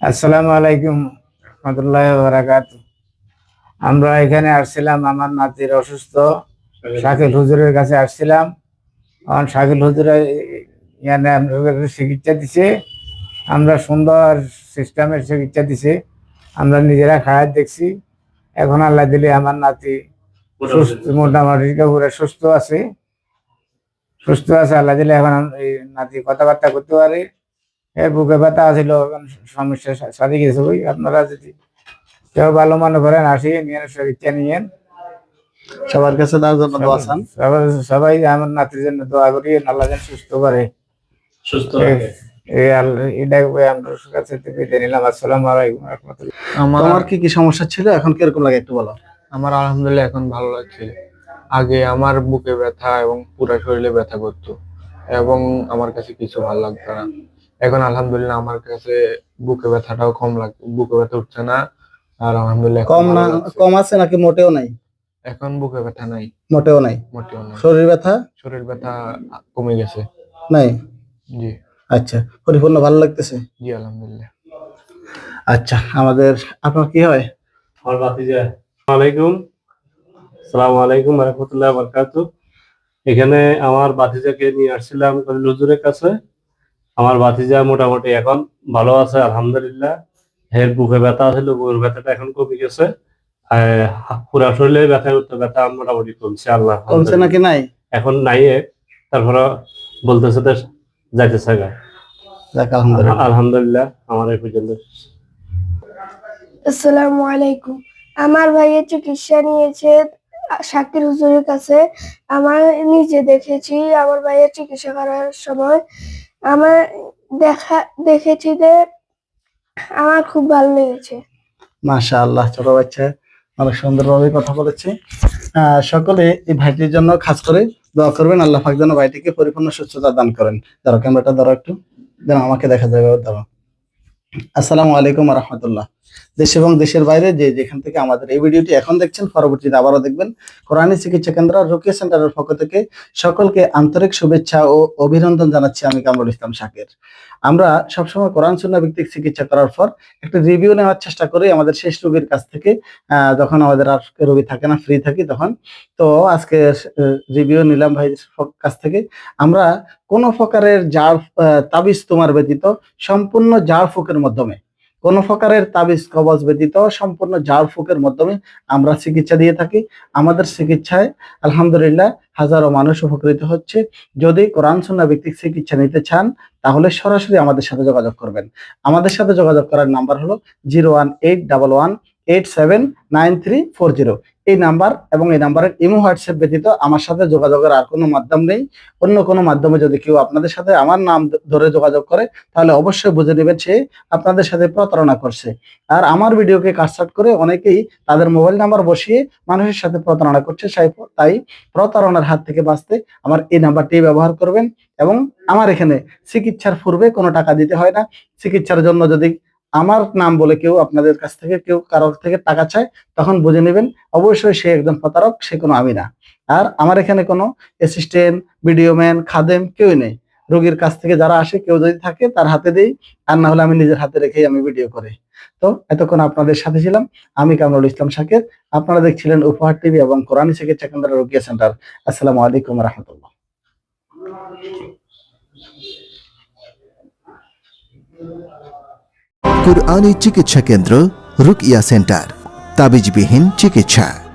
আসসালামু আলাইকুম রহমতুল্লাহ বারাকাত আমরা এখানে আসছিলাম আমার নাতির অসুস্থ শাকিল হুজুরের কাছে আসছিলাম। তখন শাকিল হুজুর এখানে আমাদের চিকিৎসা দিছে। আমরা সুন্দর সিস্টেমের চিকিৎসা দিছে। আমরা নিজেরা খায়াত দেখছি। এখন আল্লাহ দিলে আমার নাতি সুস্থ মোটামুটি পুরো সুস্থ আছে। সুস্থ আছে আল্লাহ দিলে এখন এই নাতি কথাবার্তা করতে পারে। এর বুকে ব্যথা ছিল এখন সমস্যা সা- সারিয়ে গেছে ওই আপনারা যদি কেউ ভালো মনে করেন আসি নিয়ে সবার কাছে তার জন্য দোয়া চান। সবাই সবাই আমার নাতির জন্য দোয়া করি আল্লাহ যেন সুস্থ করে। সুস্থ আমার কি কি সমস্যা ছিল? এখন কীরকম লাগে একটু বলো। আমার আলহামদুলিল্লাহ এখন ভালো লাগছে। আগে আমার বুকে ব্যথা এবং পুরো শরীরে ব্যথা করতো এবং আমার কাছে কিছু ভালো লাগতো না। এখন আলহামদুলিল্লাহ আমার কাছে বুকে ব্যথাটাও কম লাগ বুকে ব্যথা উঠছে না আর আলহামদুলিল্লাহ কম না কম আছে নাকি মোটেও নাই? এখন বুকে ব্যথা নাই। মোটেও নাই? মোটেও নাই। শরীর ব্যথা? শরীর ব্যথা কমে গেছে। নাই? জি। আচ্ছা পরিপূর্ণ ভালো লাগতেছে? জি আলহামদুলিল্লাহ। আচ্ছা আমাদের আপনার কি হয়? আমার বাতিজা আলাইকুম। সালামু আলাইকুম রহমতুল্লাহ বরকাতু এখানে আমার বাতিজাকে নিয়ে আসছিলাম হুজুরের কাছে। আমার বাতিজা মোটামুটি এখন ভালো আছে আলহামদুলিল্লাহ। হের বুকে ব্যথা ছিল বুকের ব্যথাটা এখন কমে গেছে। আহ, পুরা শরীরে ব্যথা করতে ব্যথা মোটামুটি কমছে আল্লাহ কমছে নাকি নাই? এখন নাই এ, তারপরে বলতেছে তো যাইতেছে গা। আলহামদুলিল্লাহ। আলহামদুলিল্লাহ আমার এই পর্যন্ত। আসসালামু আলাইকুম। আমার ভাইয়ের চিকিৎসা নিয়েছে শাকির হুজুরের কাছে আমার নিজে দেখেছি, আমার ভাইয়ের চিকিৎসা করার সময়। আমার দেখা, দেখেছি যে আমার খুব ভালো লেগেছে। মাশা আল্লাহ ছোট বাচ্চা, অনেক সুন্দরভাবে কথা বলেছে। সকলে এই ভাইটির জন্য খাস করে দোয়া করবেন। আল্লাহ পাক যেন ভাইটিকে পরিপূর্ণ সুস্থতা দান করেন। ধরো ক্যামেরাটা ধরো একটু। যেন আমাকে দেখা যাবে, ধরো। আসসালামু আলাইকুম রহমতুল্লাহ। দেশ এবং দেশের বাইরে যে যেখান থেকে আমাদের এই ভিডিওটি এখন দেখছেন, পরবর্তীতে আবারও দেখবেন। কোরআনী চিকিৎসা কেন্দ্র, রুকিয়া সেন্টারের পক্ষ থেকে সকলকে আন্তরিক শুভেচ্ছা ও অভিনন্দন জানাচ্ছি আমি কামরুল ইসলাম শাকের। আমরা সবসময় কোরআন, সুন্নাহ ভিত্তিক চিকিৎসা করার পর একটা রিভিউ নেওয়ার চেষ্টা করি আমাদের শেষ রোগীর কাছ থেকে যখন আমাদের আর রোগী থাকে না ফ্রি থাকি তখন। তো আজকে রিভিউ নিলাম ভাই কাছ থেকে। আমরা কোন প্রকারের জার তাবিজ তোমার ব্যতীত সম্পূর্ণ জার ফুকের মাধ্যমে কোন প্রকারের তাবিজ কবজ ব্যতীত সম্পূর্ণ ঝাড় ফুকের মাধ্যমে আমরা চিকিৎসা দিয়ে থাকি। আমাদের চিকিৎসায় আলহামদুলিল্লাহ হাজারো মানুষ উপকৃত হচ্ছে। যদি কোরআন, সন্না ভিত্তিক চিকিৎসা নিতে চান, তাহলে সরাসরি আমাদের সাথে যোগাযোগ করবেন। আমাদের সাথে যোগাযোগ করার নাম্বার হলো zero one eight double one eight seven nine three four zero. এই নাম্বার এবং এই নাম্বারের ইমো হোয়াটসঅ্যাপ ব্যতীত আমার সাথে যোগাযোগের আর কোনো মাধ্যম নেই। অন্য কোনো মাধ্যমে যদি কেউ আপনাদের সাথে আমার নাম ধরে যোগাযোগ করে, তাহলে অবশ্যই বুঝে নেবেন সে আপনাদের সাথে প্রতারণা করছে। আর আমার ভিডিওকে কাটসাট করে অনেকেই তাদের মোবাইল নাম্বার বসিয়ে মানুষের সাথে প্রতারণা করছে তাই প্রতারণার হাত থেকে বাঁচতে আমার এই নাম্বারটি ব্যবহার করবেন এবং আমার এখানে চিকিৎসার পূর্বে কোনো টাকা দিতে হয় না। চিকিৎসার জন্য যদি আমার নাম বলে কেউ আপনাদের কাছ থেকে কেউ কারোর থেকে টাকা চায়, তখন বুঝে নেবেন। অবশ্যই সে একজন প্রতারক, সে কোনো আমি না। আর আমার এখানে কোনো অ্যাসিস্ট্যান্ট ভিডিও ম্যান খাদেম কেউই নেই। রোগীর কাছ থেকে যারা আসে, কেউ যদি থাকে, তার হাতে দেই। আর না হলে আমি নিজের হাতে রেখেই আমি ভিডিও করি। তো এতক্ষণ আপনাদের সাথে ছিলাম। আমি কামরুল ইসলাম শাকের। আপনারা দেখছিলেন উপহার টিভি এবং কোরআনী চিকিৎসা কেন্দ্র রোগিয়া সেন্টার। আসসালামু আলাইকুম রহমতুল্লাহ। কুরআনী চিকিৎসা কেন্দ্র রুকিয়া সেন্টার। তাবিজবিহীন চিকিৎসা।